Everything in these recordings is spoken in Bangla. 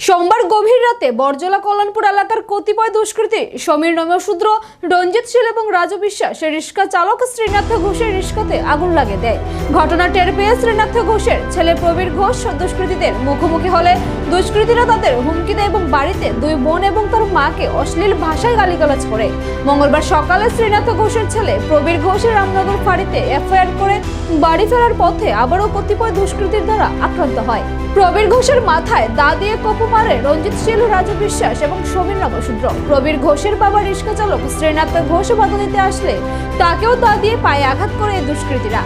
সোমবার গভীর রাতে বরজলা কল্যাণপুর এলাকার কতিপয় দুষ্কৃতী সমীর নমশূদ্র রঞ্জিত শীল এবং রাজু বিশ্বাস রিক্সা চালক শ্রীনাথ ঘোষের রিক্সাতে আগুন লাগে দেয়। ঘটনা টের পেয়ে শ্রীনাথ ঘোষের ছেলে প্রবীর ঘোষ দুষ্কৃতীদের মুখোমুখি হলে দুষ্কৃতীরা তাদের হুমকি দেয় এবং বাড়িতে দুই বোন এবং তার মাকে অশ্লীল ভাষায় গালিগালাজ করে। মঙ্গলবার সকালে শ্রীনাথ ঘোষের ছেলে প্রবীর ঘোষের রামনগর ফাঁড়িতে এফআইআর করে বাড়ি ফেরার পথে আবারও কতিপয় দুষ্কৃতীর দ্বারা আক্রান্ত হয়। প্রবীর ঘোষের মাথায় দা দিয়ে কপু মারে রঞ্জিত শীল রাজু বিশ্বাস এবং সমীর নবশূদ্র প্রবীর ঘোষের বাবা রিক্সা চালক শ্রীনাথ ঘোষ বাধা দিতে আসলে তাকেও দা দিয়ে পায়ে আঘাত করে দুষ্কৃতীরা।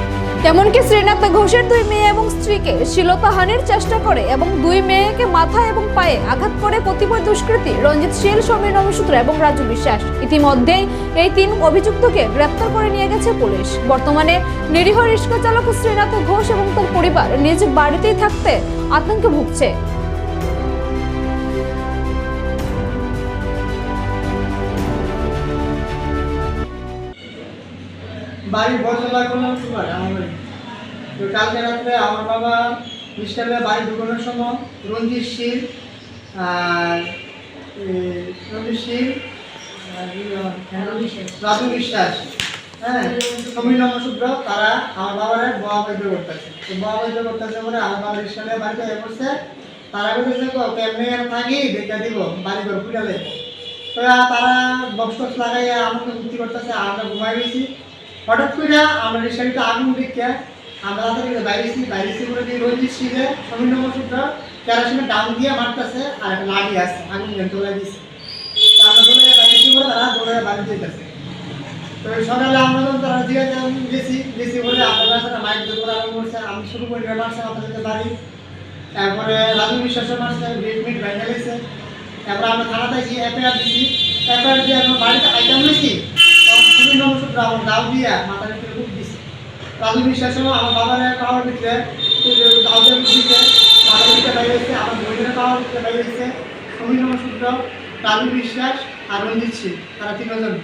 এমনকি শ্রীনাথ ঘোষের দুই মেয়ে এবং স্ত্রীকে শিলতাহানির চেষ্টা করে এবং দুই মেয়েকে মাথা এবং পায়ে আঘাত করে কতিপয় দুষ্কৃতী রঞ্জিত শীল, সমীর নবসূত্র এবং রাজু বিশ্বাস। ইতিমধ্যেই এই তিন অভিযুক্তকে গ্রেপ্তার করে নিয়ে গেছে পুলিশ। বর্তমানে নিরীহ রিক্সা চালক শ্রীনাথ ঘোষ এবং তার পরিবার নিজ বাড়িতেই থাকতে আতঙ্কে ভুগছে। বাড়ি বরতলা কোনো সুপার আমার বাড়ি। তো কালকে রাত্রে আমার বাবা মিস্টারের বাড়ি ঢুকানোর সময় রঞ্জিত শীল আর রঞ্জিত শীল রাজু বিশ্বাস হ্যাঁ সমীর নমসূদ্র তারা আমার বাবার বয়া বৈদ্য করতেছে। তো বয়া বৈদ্য করতেছে মানে আমার বাবা রিক্সালে বাড়িতে এ করছে তারা বলতেছে "কো, কেমনে আর থাকি দেখা দিব বাড়ি ঘর ফুটালে তো তারা বক্স টক্স লাগাইয়া আমাকে মুক্তি করতেছে আমরা ঘুমাই গেছি। হঠাৎ করে আমরা রিক্সাটিতে আগুন দেখে আমরা তাদের বাইরেছি বাইরেছি করে দিয়ে রঞ্জিত সিংহে সমীর নমসূত্র কেরাসিনে ডাউন দিয়ে মারতেছে আর একটা লাগিয়ে আসছে আগুন নিয়ন্ত্রণ দিয়েছে তো আমরা দৌড়ে বাইরেছি করে তারা বাড়ি যেতেছে। তো সকালে আমরা যখন তারা জিজ্ঞাসা গেছি গেছি বলে আপনার সাথে মাইক দিয়ে করে আমি শুরু করি মারছে সাথে বাড়ি। তারপরে রাজু বিশ্বাসের মারছে গেট মিট ভেঙে গেছে তারপরে আমরা থানাতে গিয়ে এফআইআর দিছি। এফআইআর দিয়ে আমরা বাড়িতে আইটেম নিয়েছি সুনীল আমার দাও দিয়ে মাথার ভিতরে খুব দিছি। বিশ্বাস হলো আমার বাবার পাওয়ার ভিতরে দাও দিয়ে দিচ্ছে মাথার ভিতরে বাইরে গেছে আমার বোনের পাওয়ার ভিতরে বাইরে সুনীল নমসূত্র রাজু বিশ্বাস আর রঞ্জিত সিং তারা তিনজন।